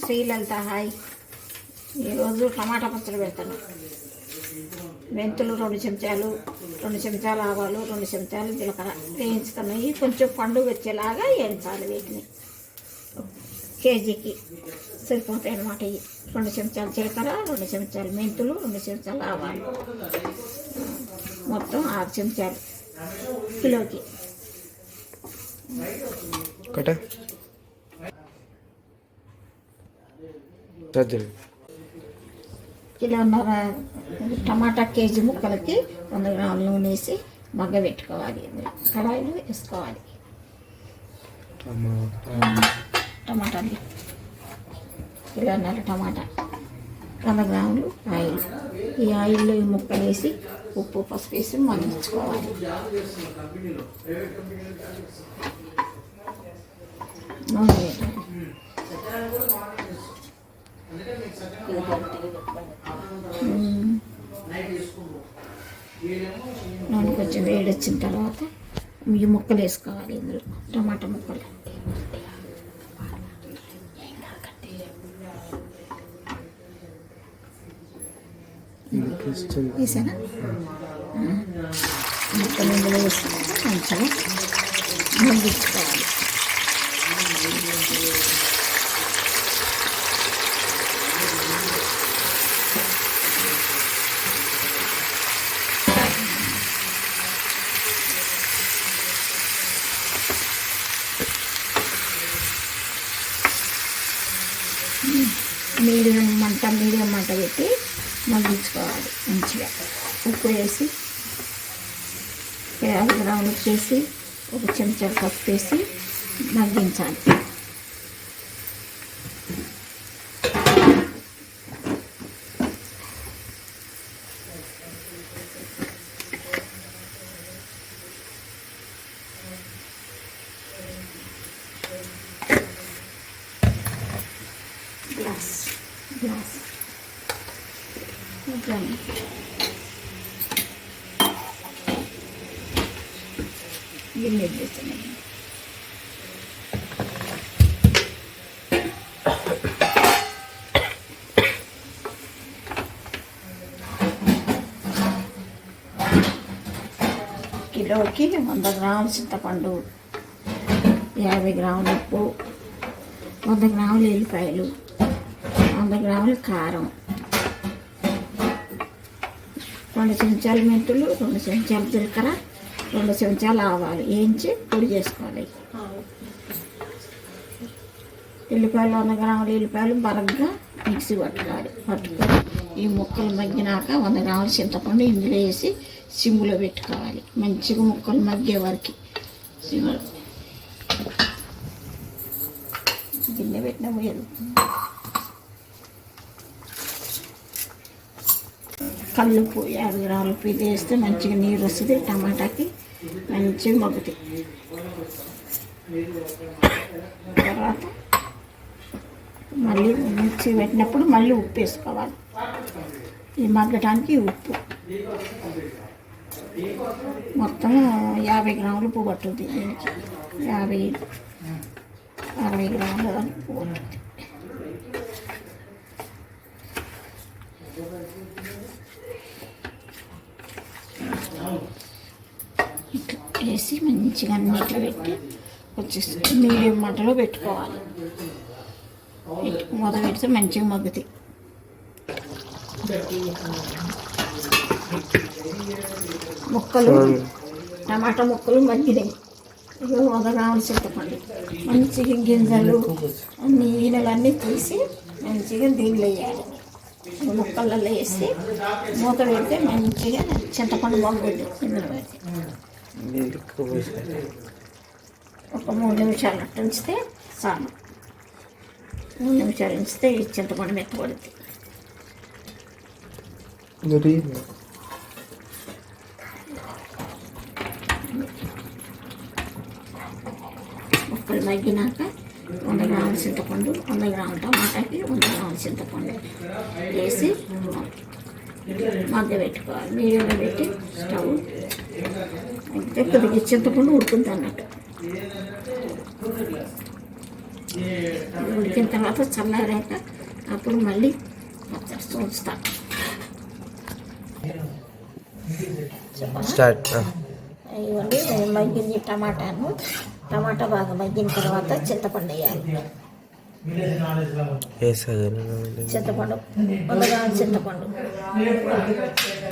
Sri Lalitha hi. ఈరోజు టమాటా పచ్చడి పెడతాను. మెంతులు రెండు చెంచాలు రెండు చెంచాలు ఆవాలు రెండు చెంచాలు జీలకర్ర వేయించుతున్నాయి కొంచెం పండుగ వచ్చేలాగా వేయించాలి వీటిని. కేజీకి సరిపోతాయి అన్నమాట ఇవి. రెండు చెంచాలు జీలకర్ర రెండు చెంచాలు మెంతులు రెండు చెంచాలు ఆవాలు. మొత్తం ఆరు చెంచాలు కిలోకి. సర్జరీ కిలోన్నర టమాటా కేజీ ముక్కలకి వంద గ్రాముల నూనె వేసి మగ్గ పెట్టుకోవాలి కడాయిలు వేసుకోవాలి. టమాటా. టమాటాలు. కిలోన్నర టమాటా. వంద గ్రాములు ఆయిల్. ఈ ఆయిల్లో ఈ ముక్కలు వేసి ఉప్పు పసుపు వేసి మగ్గించుకోవాలి. నూనె. నూనె కొంచెం వేడి వచ్చిన తర్వాత ఈ ముక్కలు వేసుకోవాలి ఇందులో. టమాటా ముక్కలు వేసానా ముక్కలు ఇందులో వేసుకుంటే మంచిగా మగ్గించుకోవాలి మీడియం మంట మీడియం మంట పెట్టి మగ్గించుకోవాలి. మంచిగా ఉప్పు వేసి యాభై గ్రాములు చేసి ఒక చెంచా పప్పు వేసి మగ్గించాలి. గ్లాస్. గ్లాస్. ఇంకా గిన్నె చేస్తున్నాను కిలోకి వంద గ్రాముల చింతపండు యాభై గ్రాముల ఉప్పు వంద గ్రాముల ఎల్లిపాయలు వంద గ్రాముల కారం. రెండు చెంచాలు మెంతులు రెండు చెంచాలు జీలకర్ర రెండు చెంచాలు ఆవాలు వేయించి పొడి చేసుకోవాలి. ఉల్లిపాయలు వంద గ్రాముల ఎల్లిపాయలు బరగ్గా మిక్సీ పట్టుకోవాలి. పట్టుకొని ఈ ముక్కలు మగ్గినాక వంద గ్రాముల చింతపండు ఇందులో వేసి సిమ్లో పెట్టుకోవాలి. మంచిగా ముక్కలు మగ్గే వరకు సిమ్లో. గిన్నె పెట్టినా పోయేది. కల్లుపు యాభై గ్రాముల ఉప్పు ఇది వేస్తే మంచిగా నీరు వస్తుంది టమాటాకి మంచిగా మగ్గుతాయి. తర్వాత మళ్ళీ మిక్సీ పెట్టినప్పుడు మళ్ళీ ఉప్పు వేసుకోవాలి. ఇది మగ్గటానికి ఉప్పు. మొత్తం యాభై గ్రాములు ఉప్పు పట్టుద్ది దీనికి. యాభై అరవై గ్రాముల వరకు ఉప్పు పట్టుద్ది. ఇట్లా వేసి మంచిగా అన్నిట్లో పెట్టి కొంచెం మీడియం మంటలో పెట్టుకోవాలి. మూత పెడితే మంచిగా మగ్గుతాయి. ముక్కలు టమాటా ముక్కలు మగ్గినాయి. ఇక వంద గ్రాముల చింతపండు మంచిగా గింజలు అన్నీ తీసి మంచిగా దీనిలో వేయాలి. ముక్కలలో వేసి మూత పెడితే మంచిగా చింతపండు మగ్గుద్ది ఇందులో పెడితే ఒక మూడు నిమిషాలు అట్టు ఉంచితే చాలు. మూడు నిమిషాలు ఉంచితే ఈ చింతపండు మెత్తబడుద్ది మరి ముక్కలు మగ్గినాక వంద గ్రాముల చింతపండు వంద గ్రాముల టమాటాకి వంద గ్రాముల చింతపండు వేసి మగ్గ పెట్టుకోవాలి. మీడియంలో పెట్టి స్టవ్ అయితే కొద్దిగా చింతపండు ఉడుకుంది అన్నట్టు. ఉడికిన తర్వాత చల్లారాక అప్పుడు మళ్ళీ పచ్చడి ఇవ్వండి మగ్గింది టమాటాను. టమాటా బాగా మగ్గిన తర్వాత చింతపండు వేయాలి. చింతపండు వంద గ్రాముల చింతపండు.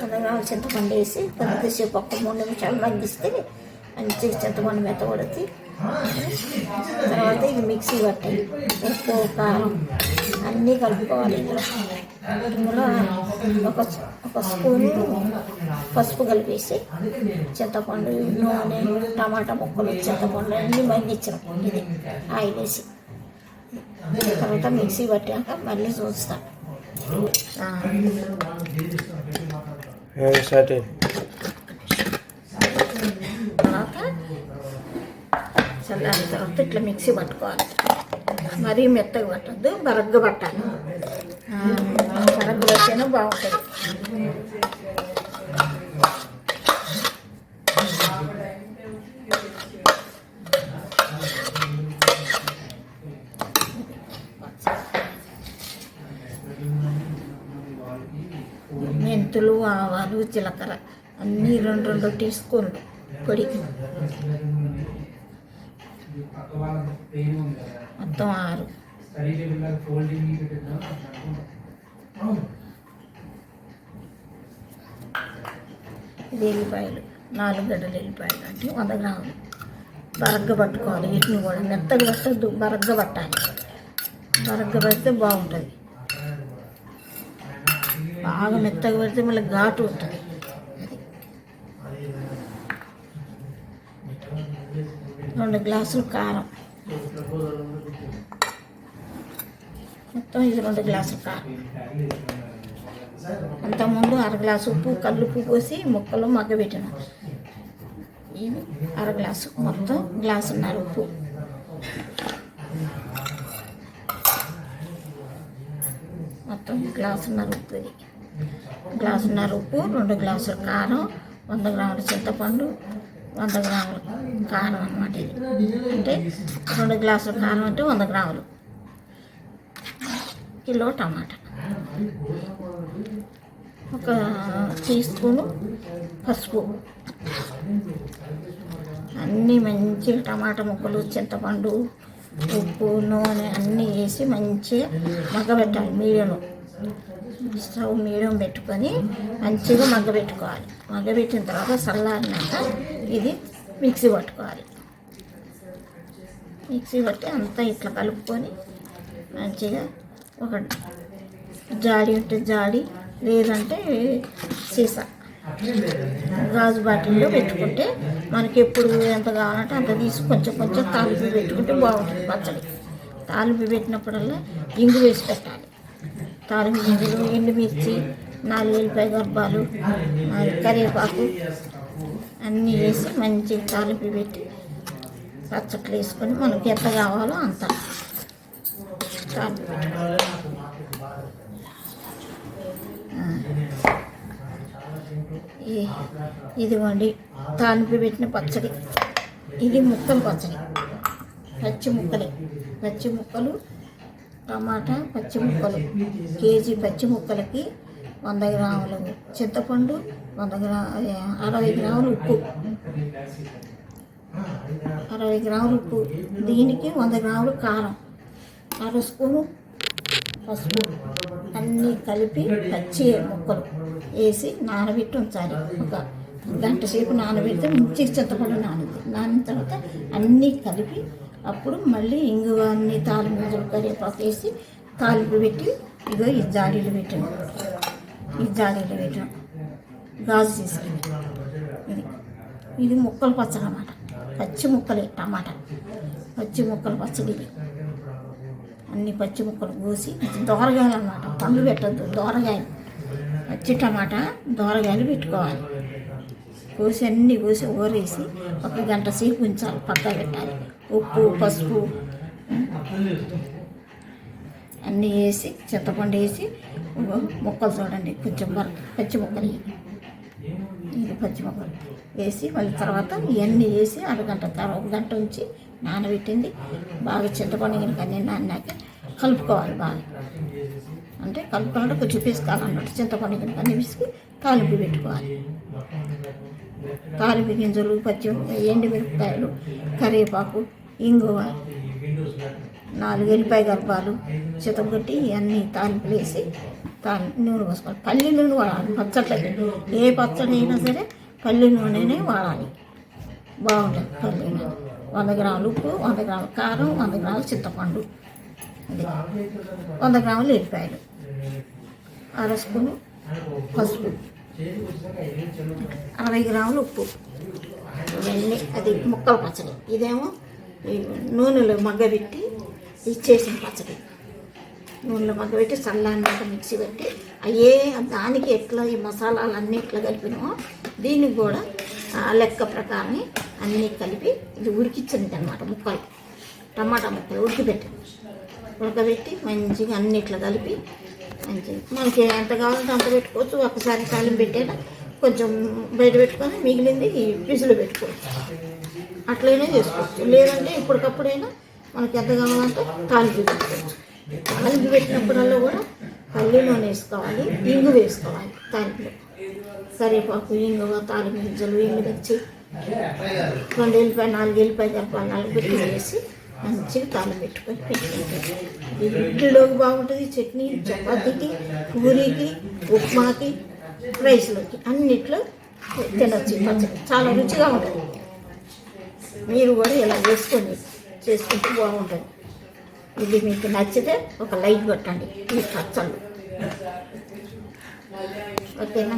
వంద గ్రాముల చింతపండు వేసి కొద్దిసేపు ఒక్క మూడు నిమిషాలు మగ్గిస్తే మంచిగా చింతపండు మెత్తబడుతుంది తర్వాత ఇది మిక్సీ పట్టాలి ఉప్పు కారం అన్నీ కలుపుకోవాలి. ఇందులో ఒక ఒక స్పూను పసుపు కలిపేసి చింతపండు నూనె టమాటా ముక్కలు చింతపండు అన్నీ మగ్గించడం ఇది. ఆయిల్ వేసి తర్వాత మిక్సీ పట్టాక మళ్ళీ చూస్తాం. స్టార్ట్ తర్వాత చల్లారిన తర్వాత ఇట్లా మిక్సీ పట్టుకోవాలి. మరీ మెత్తగా పట్టద్దు బరగ్గా పట్టాలి. బరగ్గా పట్టినా బాగుంటుంది. మెంతులు ఆవాలు జీలకర్ర అన్నీ రెండు రెండు టీ స్పూన్లు పొడి. మొత్తం ఆరు. ఇది ఎల్లిపాయలు నాలుగు గడ్డలు ఎల్లిపాయలు అంటే వంద గ్రాములు. బరగ్గా పట్టుకోవాలి వీటిని కూడా మెత్తగా పట్టద్దు బరగ్గా పట్టాలి. బరగ్గా పడితే బాగుంటుంది. బాగా మెత్తగా పెడితే మళ్ళీ ఘాటు ఉంటుంది అది రెండు గ్లాసులు కారం. మొత్తం ఇది రెండు గ్లాసులు కారం. అంతకుముందు అర గ్లాసు ఉప్పు కల్లుప్పు పోసి ముక్కలు మగ్గబెట్టిన. ఇవి అర గ్లాసు మొత్తం గ్లాసున్నర ఉప్పు. మొత్తం గ్లాసున్నర ఉప్పు ఇది. గ్లాసున్నర ఉప్పు రెండు గ్లాసుల కారం వంద గ్రాముల చింతపండు వంద గ్రాముల కారం అనమాట ఇది. అంటే రెండు గ్లాసుల కారం అంటే వంద గ్రాములు. కిలో టమాటా. ఒక టీ స్పూను పసుపు. అన్నీ మంచిగా టమాటా ముక్కలు చింతపండు ఉప్పు నూనె అన్నీ వేసి మంచిగా మగ్గబెట్టాలి మీడియంలో స్టవ్ మీడియం పెట్టుకొని మంచిగా మగ్గబెట్టుకోవాలి. మగ్గబెట్టిన తర్వాత చల్లారినాక ఇది మిక్సీ పట్టుకోవాలి. మిక్సీ పట్టి అంతా ఇట్లా కలుపుకొని మంచిగా ఒక జాడి ఉంటే జాడి లేదంటే సీసా. గాజు బాటిల్లో పెట్టుకుంటే మనకి ఎప్పుడు ఎంత కావాలంటే అంత తీసి కొంచెం కొంచెం తాలింపు పెట్టుకుంటే బాగుంటుంది పచ్చడి. తాలింపు పెట్టినప్పుడల్లా ఇంగు వేసి పెట్టాలి. తాలింపు గింజలు ఎండుమిర్చి నాలుగు ఎల్లిపాయ గర్భాలు కరివేపాకు అన్నీ వేసి మంచి తాలింపు పెట్టి పచ్చట్లు వేసుకొని మనకి ఎంత కావాలో అంత. తాలింపు పెట్టుకోవాలి ఈ- ఇదిగోండి తాలింపు పెట్టిన పచ్చడి. ఇది ముక్కలు పచ్చడి. పచ్చి ముక్కలే. పచ్చి ముక్కలు టమాటా పచ్చి ముక్కలు. కేజీ పచ్చి ముక్కలకి వంద గ్రాములు. చింతపండు వంద గ్రా అరవై గ్రాములు ఉప్పు. అరవై గ్రాములు ఉప్పు. దీనికి వంద గ్రాములు కారం. అర స్పూను పసుపు. అన్నీ కలిపి పచ్చి ముక్కలు వేసి నానబెట్టి ఉంచాలి. ఒక గంట సేపు నానబెడితే మంచిగా చింతపండు నానింది నానిన తర్వాత అన్నీ కలిపి అప్పుడు మళ్ళీ ఇంగువ అన్ని తాలింపు గింజలు కరివేపాకు వేసి తాలింపు పెట్టి ఇగో ఈ జాడీలు పెట్టాను. ఈ జాడీలు పెట్టాను. గాజు తీసుకుని ఇది ఇది ముక్కలు పచ్చడి అన్నమాట. పచ్చి ముక్కలే టమాటా పచ్చి ముక్కలు పచ్చడి ఇది. అన్ని పచ్చి ముక్కలు కోసి దోరగాయలు అన్నమాట. పండ్లు పెట్టద్దు దోరగాయలు. పచ్చి టమాటా దోరగాయలు పెట్టుకోవాలి. కోసి అన్నీ కోసి ఊరేసి ఒక గంట సేపు ఉంచాలి పక్క పెట్టాలి. ఉప్పు పసుపు అన్నీ వేసి చింతపండు వేసి ముక్కలు చూడండి కొంచెం పచ్చి ముక్కలు ఇది పచ్చి మొక్కలు వేసి మళ్ళీ తర్వాత ఇవన్నీ వేసి అరగంట తర్వాత ఒక గంట ఉంచి నానబెట్టింది. బాగా చింతపండు కానీ నాన్నాక కలుపుకోవాలి బాగా. అంటే కలుపుకోవాలంటే కొంచెం పిసుకోవాలన్నట్టు చింతపండు గిన్నె కానీ పిసికి తాలింపు పెట్టుకోవాలి. తాలింపు గింజలు పచ్చి ఎండు మిరపకాయలు కరివేపాకు ఇంగువ నాలుగు ఎల్లిపాయ గర్భాలు చితగొట్టి ఇవన్నీ తాలింపులు వేసి తాలి నూనె పోసుకోవాలి. పల్లి నూనె వాడాలి. పచ్చట్లకి. ఏ పచ్చడి అయినా సరే పల్లి నూనెనే వాడాలి. బాగుంటుంది పల్లి నూనె. వంద గ్రాములు ఉప్పు వంద గ్రాముల కారం వంద గ్రాములు చింతపండు. వంద గ్రాములు ఎల్లిపాయలు. అర స్పూను పసుపు. అరవై గ్రాములు ఉప్పు. ఇవన్నీ అది ముక్కల పచ్చడి. ఇదేమో నూనెలో మగ్గబెట్టి ఇచ్చేసిన పచ్చడి. నూనెలో మగ్గబెట్టి సల్లాన్నమాట మిక్సీ పెట్టి అయ్యే దానికి ఎట్లా ఈ మసాలాలు అన్నీ ఎట్లా కలిపినామో దీనికి కూడా ఆ లెక్క ప్రకారం అన్నీ కలిపి ఇది ఉడికించింది అనమాట ముక్కలు టమాటా ముక్కలు ఉడికిపెట్టి ఉడకబెట్టి మంచిగా అన్ని ఇట్లా కలిపి మంచిగా మనకి ఎంత కావాలంటే అంత పెట్టుకోవచ్చు. ఒకసారి తాలింపు పెట్టేట కొంచెం బయట పెట్టుకొని మిగిలింది ఈ పిసులు పెట్టుకోవచ్చు. అట్లయినా చేసుకోవచ్చు. లేదంటే ఇప్పటికప్పుడైనా మనకి ఎంత కావాలంటే తాలింపు పెట్టుకోవచ్చు పెట్టినప్పుడల్లా కూడా పల్లి నూనె వేసుకోవాలి ఇంగు వేసుకోవాలి దాంట్లో కరివేపాకు ఇంగువ తాలింపు గింజలు ఎండుమిర్చి రెండు వెళ్ళిపోయి నాలుగు వెళ్ళిపోయి కలపాలి నాలుగు పెట్టి వేసి మంచిగా తాళం పెట్టుకొని పెట్టుకుంటాం. ఇడ్లీలోకి బాగుంటుంది చట్నీ చపాతీకి పూరీకి ఉప్మాకి రైస్లోకి అన్నిట్లో తినొచ్చు పచ్చడి చాలా రుచిగా ఉంటుంది. మీరు కూడా ఇలా వేసుకొని చేసుకుంటే బాగుంటుంది. ఇది మీకు నచ్చితే ఒక లైక్ కొట్టండి. ఈ ఖర్చులు ఓకేనా?